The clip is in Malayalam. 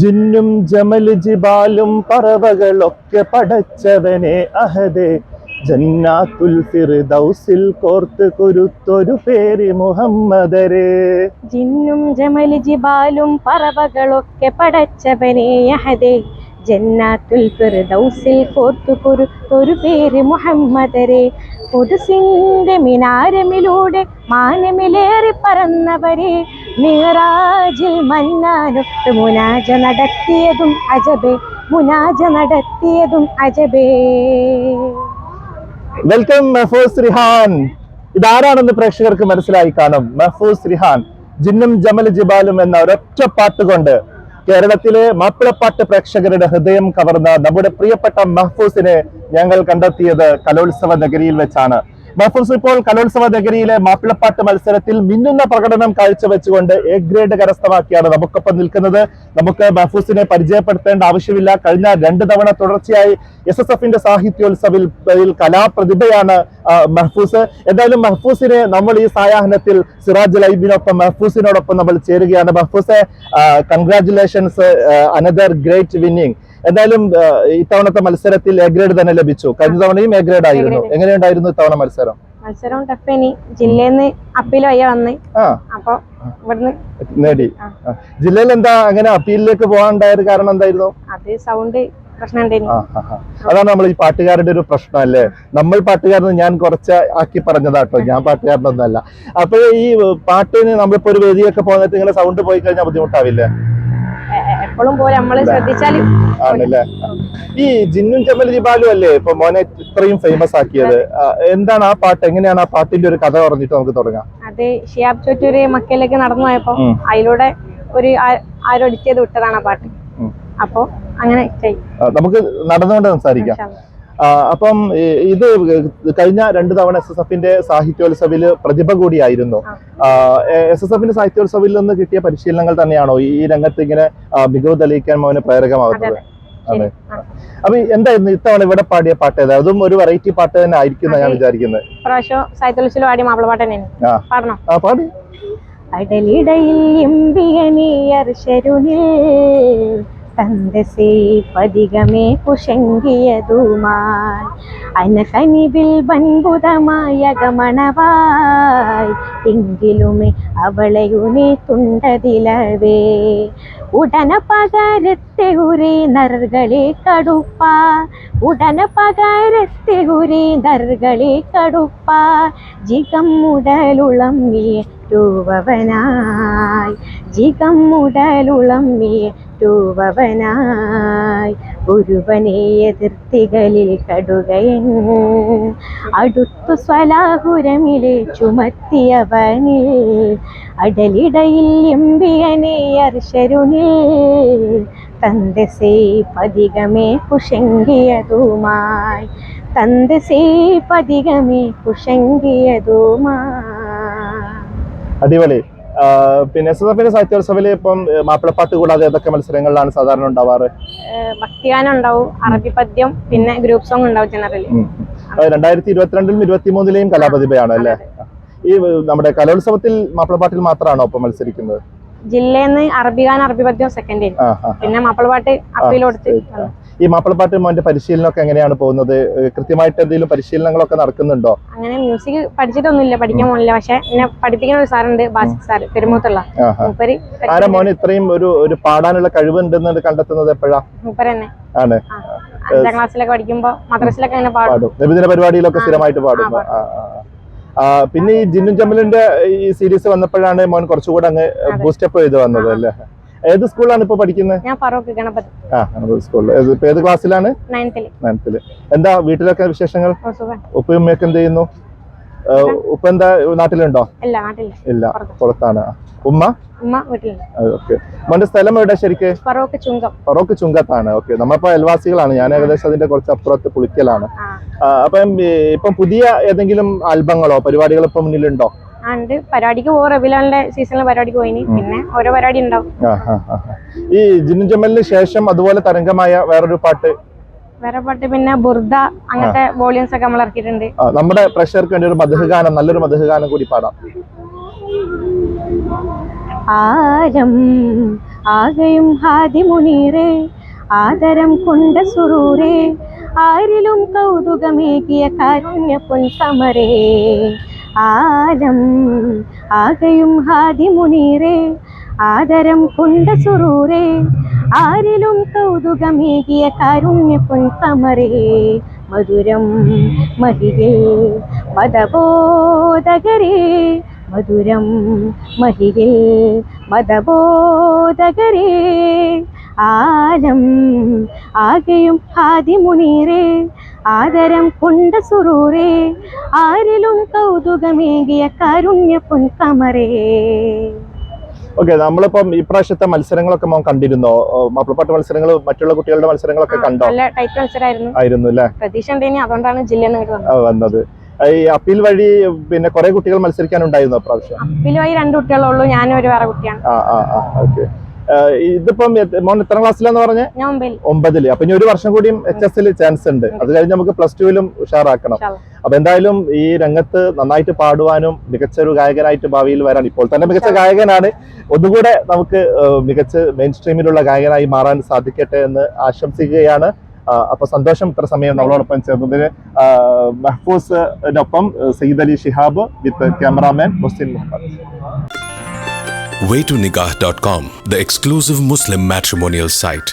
ജിന്നും ജമൽ ജിബാലും പറവകളൊക്കെ പടച്ചവനെ അഹദേ. ജന്നാത്തുൽ ഫിർദൗസിൽ കോർത്ത് കുരുത്തൊരു പേര് മുഹമ്മദരെ. ജിന്നും ജമൽ ജിബാലും പറവകളൊക്കെ പടച്ചവനെ അഹദേ. ജന്നാത്തുൽ ഫിർദൗസിൽ കോർത്തു കുരുത്തൊരു പേര് മുഹമ്മദരെ. പുതുസിന്റെ മിനാരമിലൂടെ മാനമിലേറി പറന്നവരെ. മിറാജിൽ മന്നാനൊട്ട് മുനാജ നടത്തിയതും അജബേ മുനാജ നടത്തിയതും അജബേ. വെൽക്കം മെഹഫൂസ് റിഹാൻ ഇതാരാണെന്ന് പ്രേക്ഷകർക്ക് മനസ്സിലായി കാണും. മെഹഫൂസ് റിഹാൻ ജിന്നും ജമൽ ജിബാലും എന്ന ഒരൊറ്റ പാട്ട് കൊണ്ട് കേരളത്തിലെ മാപ്പിളപ്പാട്ട് പ്രേക്ഷകരുടെ ഹൃദയം കവർന്ന നമ്മുടെ പ്രിയപ്പെട്ട മഹഫൂസിനെ ഞങ്ങൾ കണ്ടെത്തിയത് കലോത്സവ നഗരിയിൽ വെച്ചാണ്. മഹഫൂസ് ഇപ്പോൾ കലോത്സവ നഗരിയിലെ മാപ്പിളപ്പാട്ട് മത്സരത്തിൽ മിന്നുന്ന പ്രകടനം കാഴ്ചവെച്ചുകൊണ്ട് എ ഗ്രേഡ് കരസ്ഥമാക്കിയാണ് നമുക്കൊപ്പം നിൽക്കുന്നത്. നമുക്ക് മഹഫൂസിനെ പരിചയപ്പെടുത്തേണ്ട ആവശ്യമില്ല. കഴിഞ്ഞ രണ്ട് തവണ തുടർച്ചയായി എസ് എസ് എഫിന്റെ സാഹിത്യോത്സവിൽ കലാപ്രതിഭയാണ് മഹഫൂസ് എന്തായാലും മഹഫൂസിനെ നമ്മൾ ഈ സായാഹ്നത്തിൽ സിറാജ് ലൈബിനൊപ്പം മഹഫൂസിനോടൊപ്പം നമ്മൾ ചേരുകയാണ്. Mahfooz congratulations another great winning എന്തായാലും ഇത്തവണത്തെ മത്സരത്തിൽ എ ഗ്രേഡ് തന്നെ ലഭിച്ചു. കഴിഞ്ഞ തവണയും എ ഗ്രേഡ് ആയിരുന്നു. എങ്ങനെയുണ്ടായിരുന്നു ഇത്തവണ മത്സരം? മത്സരം ടഫേനി. ജില്ലയിൽ അപ്പീൽ വയ്യ വന്ന്. അപ്പൊ ഇവിടുന്ന് നേടി. ജില്ലയിൽ എന്താ അങ്ങനെ അപ്പീലിലേക്ക് പോകാനുണ്ടായത് കാരണം എന്തായിരുന്നു? അത് സൗണ്ട്. അതാണ് നമ്മൾ ഈ പാട്ടുകാരുടെ ഒരു പ്രശ്നം അല്ലേ? നമ്മൾ പാട്ടുകാരൻ ഞാൻ കുറച്ച് ആക്കി പറഞ്ഞതാട്ടോ. ഞാൻ പാട്ടുകാരനൊന്നുമല്ല. അപ്പൊ ഈ പാട്ടിന് നമ്മളിപ്പോ ഒരു വേദിയൊക്കെ പോകുന്നിട്ട് ഇങ്ങനെ സൗണ്ട് പോയി കഴിഞ്ഞാൽ ബുദ്ധിമുട്ടാവില്ലേ? എപ്പോഴും പോലെ നമ്മൾ ശ്രദ്ധിച്ചാൽ ആണല്ലേ? ഈ ജിന്നും ചെമ്മൽ ജിബാലും അല്ലേ? ഇപ്പൊ മോനെ ഇത്രയും ഫേമസ് ആക്കിയത്. എന്താണ് ആ പാട്ട്? എങ്ങനെയാണ് ആ പാട്ടിന്റെ ഒരു കഥ പറഞ്ഞിട്ട് നമുക്ക് തുടങ്ങാം? അത് ഷിയാബ് ചോറ്റൂര് മക്കയിലേക്ക് നടന്നു പോയപ്പോ അതിലൂടെ ഒരു ആരോടിച്ചത് ആരോ എഡിറ്റ് ചെയ്ത് വിട്ടതാണ് ആ പാട്ട്. അപ്പോ അങ്ങനെ നമുക്ക് നടന്നുകൊണ്ട് സംസാരിക്കാം. അപ്പം ഇത് കഴിഞ്ഞ രണ്ട് തവണ എസ് എസ് എഫിന്റെ സാഹിത്യോത്സവിൽ പ്രതിഭ കൂടിയായിരുന്നു. എസ് എസ് എഫിന്റെ സാഹിത്യോത്സവിൽ നിന്ന് കിട്ടിയ പരിശീലനങ്ങൾ തന്നെയാണോ ഈ രംഗത്ത് ഇങ്ങനെ മികവ് തെളിയിക്കാൻ മോനെ പ്രേരകമാകുന്നത്? അതെ അപ്പൊ എന്തായിരുന്നു ഇത്തവണ ഇവിടെ പാടിയ പാട്ട് ഏതാ? അതും ഒരു വെറൈറ്റി പാട്ട് തന്നെ ആയിരിക്കും ഞാൻ. വിചാരിക്കുന്നത് പ്രാവശ്യം തന്നെയാണ്. പറഞ്ഞോ ആ പാടി. അടലിടയിൽ തന്തസേ പതികമേ കുശങ്കിയതുമായി അനകനിവിൽ ബൻപുതമായ ഗമണവായി എങ്കിലുമേ അവളെയുനെ തുണ്ടതിലവേ ഉടന പകരത്തെ ഉരേ നറുകളെ കടുപ്പ. ഉടന പകരത്തെ ഉരേ നറുകളെ കടുപ്പ. ജികം മുടലുളം ൂവവനായി ജികം ഒരുവനെ എതിർത്തികളിൽ കടുകയൻ അടുത്തു സ്വലാഹുരമിലെ അടലിടയിൽ എമ്പിയനെ അർശരുണിൽ. തന്തസേ പതികമേ കുശങ്കിയതുമായി. തന്തസേ പതികമേ കുശങ്കിയതുമായി. അടിപൊളി. പിന്നെ എസ് എസ് എഫിന്റെ സാഹിത്യോത്സവിൽ ഇപ്പം മാപ്പിളപ്പാട്ട് കൂടാതെ ഏതൊക്കെ മത്സരങ്ങളിലാണ് സാധാരണ ഉണ്ടാവാറ്? ഭക്തിഗാനം ഉണ്ടാവും അറബി പദ്യം പിന്നെ ഗ്രൂപ്പ് സോങ് ഉണ്ടാവും ജനറലി രണ്ടായിരത്തി ഇരുപത്തിരണ്ടിലും ഇരുപത്തിമൂന്നിലെയും കലാപ്രതിഭയാണ് അല്ലേ? ഈ നമ്മുടെ കലോത്സവത്തിൽ മാപ്പിളപ്പാട്ടിൽ മാത്രമാണോ ഒപ്പം മത്സരിക്കുന്നത്? ജില്ലയിൽ അറബികാൻ അറബി പദ്യം സെക്കൻഡ് പിന്നെ മാപ്പിളപ്പാട്ട് അപ്പീൽ കൊടുത്ത്. ഈ മാപ്പിളപ്പാട്ട് മോന്റെ പരിശീലനമൊക്കെ എങ്ങനെയാണ് പോകുന്നത്? കൃത്യമായിട്ട് എന്തെങ്കിലും പരിശീലനങ്ങളൊക്കെ നടക്കുന്നുണ്ടോ? അങ്ങനെ മ്യൂസിക് പഠിച്ചിട്ടൊന്നുമില്ല പഠിക്കാൻ പോകുന്നില്ല പക്ഷെ എന്നെ പഠിപ്പിക്കുന്ന ഒരു സാറുണ്ട് ബാസിക് സാർ പെരുമൂത്തുള്ള. ആരെ മോന് ഇത്രയും ഒരു ഒരു പാടാനുള്ള കഴിവുണ്ടെന്ന് കണ്ടെത്തുന്നത് എപ്പോഴാ? ആണ്. അഞ്ചാം ക്ലാസ്സിലൊക്കെ പഠിക്കുമ്പോ മദ്രസിലൊക്കെ അങ്ങനെ പാടും. നബിദിന പരിപാടിയിലൊക്കെ സ്ഥിരമായിട്ട് പാടും. പിന്നെ ഈ ജിന്നും ജമ്മലിന്റെ ഈ സീരീസ് വന്നപ്പോഴാണ് മോൻ കുറച്ചുകൂടെ അങ്ങ്. ബൂസ്റ്റപ്പ് ചെയ്ത് വന്നത് അല്ലേ? ഏത് സ്കൂളിലാണ് ഇപ്പൊ പഠിക്കുന്നത് ഞാൻ ഗണപതി. ആ സ്കൂളിൽ ഏത് ക്ലാസ്സിലാണ് നയൻത്തിൽ എന്താ വീട്ടിലൊക്കെ വിശേഷങ്ങൾ? ഉപ്പയും ഉമ്മയൊക്കെ എന്ത് ചെയ്യുന്നു? ഉപ്പ എന്താ നാട്ടിലുണ്ടോ? ഇല്ല. പുറത്താണ്. ഉമ്മ? ഓക്കെ. മോന്റെ സ്ഥലം എവിടെ ശരിക്ക്? ഫറോക്ക് ചുങ്കത്താണ് ഓക്കെ. നമ്മളിപ്പോ അയൽവാസികളാണ് ഞാൻ ഏകദേശം അതിന്റെ കുറച്ച് അപ്പുറത്ത് പുളിക്കലാണ്. അപ്പം ഇപ്പം പുതിയ ഏതെങ്കിലും ആൽബങ്ങളോ പരിപാടികളോ ഇപ്പൊ മുന്നിലുണ്ടോ? ഉണ്ട്. പരിപാടിക്ക് പോകും റബിലാലിന്റെ സീസണിൽ പരിപാടിക്ക് പോയിനി. പിന്നെ ഓരോ പരിപാടി ഉണ്ടാവും. ഈ ജിന്നു ജമലിന് ശേഷം അതുപോലെ തരംഗമായ വേറൊരു പാട്ട് വേറെ പാട്ട് പിന്നെ ബുർദ അങ്ങനത്തെ വോളിയംസ് ഒക്കെ നമ്മൾ ഇറക്കിയിട്ടുണ്ട്. നമ്മുടെ പ്രഷർക്ക് വേണ്ടി ഒരു മധുഗാനം നല്ലൊരു മധുഗാനം കൂടി പാടാം. ആരം ആകെയും ഹാദി മുനീറേ ആദരം കൊണ്ട സുറൂരേ ആരിലും കൗതുകമേകിയ കാരുണ്യ പൊൻസമരേ. ആരം ആകെയും ഹാദി മുനീറേ ആദരം കൊണ്ട സുറൂരേ ആരിലും കൗതുകമേകിയ കാരുണ്യ പൊൻസമരേ മധുരം മഹികേ മതബോധകരേ മധുരം മഹികേ മതബോധകരേ ആലം ആകെയും ഹാദി മുനീറേ ആദരം കൊണ്ട സുറൂരേ ആരിലും കൗതുകമേകിയ കാരുണ്യ പൊൻകമരേ ഓക്കെ നമ്മളിപ്പം ഇപ്രാവശ്യത്തെ മത്സരങ്ങളൊക്കെ മോൻ കണ്ടിരുന്നോ? മാപ്പിളപ്പാട്ട് മത്സരങ്ങൾ മറ്റുള്ള കുട്ടികളുടെ മത്സരങ്ങളൊക്കെ കണ്ടോ? ആയിരുന്നു അല്ലേ പ്രതീക്ഷ അതുകൊണ്ടാണ് ജില്ല വന്നത്. ഈ അപ്പീൽ വഴി പിന്നെ കുറെ കുട്ടികൾ മത്സരിക്കാനുണ്ടായിരുന്നു അപ്പീൽ വഴി രണ്ട് കുട്ടികളേ ഉള്ളൂ ഞാനും ഒരു വേറെ കുട്ടിയാണ്. ആ ആ ആ ഓക്കെ ഇതിപ്പം മോൻ എത്ര ക്ലാസ്സിലാന്ന് പറഞ്ഞ? ഒമ്പതിൽ. അപ്പൊ ഇനി ഒരു വർഷം കൂടിയും എച്ച് എസിൽ ചാൻസ് ഉണ്ട്. അത് കഴിഞ്ഞ് നമുക്ക് പ്ലസ് ടുവിലും ഉഷാറാക്കണം. അപ്പൊ എന്തായാലും ഈ രംഗത്ത് നന്നായിട്ട് പാടുവാനും മികച്ച ഒരു ഗായകനായിട്ട് ഭാവിയിൽ വരാൻ ഇപ്പോൾ തന്നെ മികച്ച ഗായകനാണ്. ഒന്നുകൂടെ നമുക്ക് മികച്ച മെയിൻ സ്ട്രീമിലുള്ള ഗായകനായി മാറാൻ സാധിക്കട്ടെ എന്ന് ആശംസിക്കുകയാണ്. അപ്പൊ സന്തോഷം ഇത്ര സമയം നമ്മളോടൊപ്പം ചേർന്നതിന്. മെഹ്ഫൂസിനൊപ്പം Sayyid Ali Shihab with cameraman Muslim Muhammad. Waytonikah.com, the exclusive Muslim matrimonial site.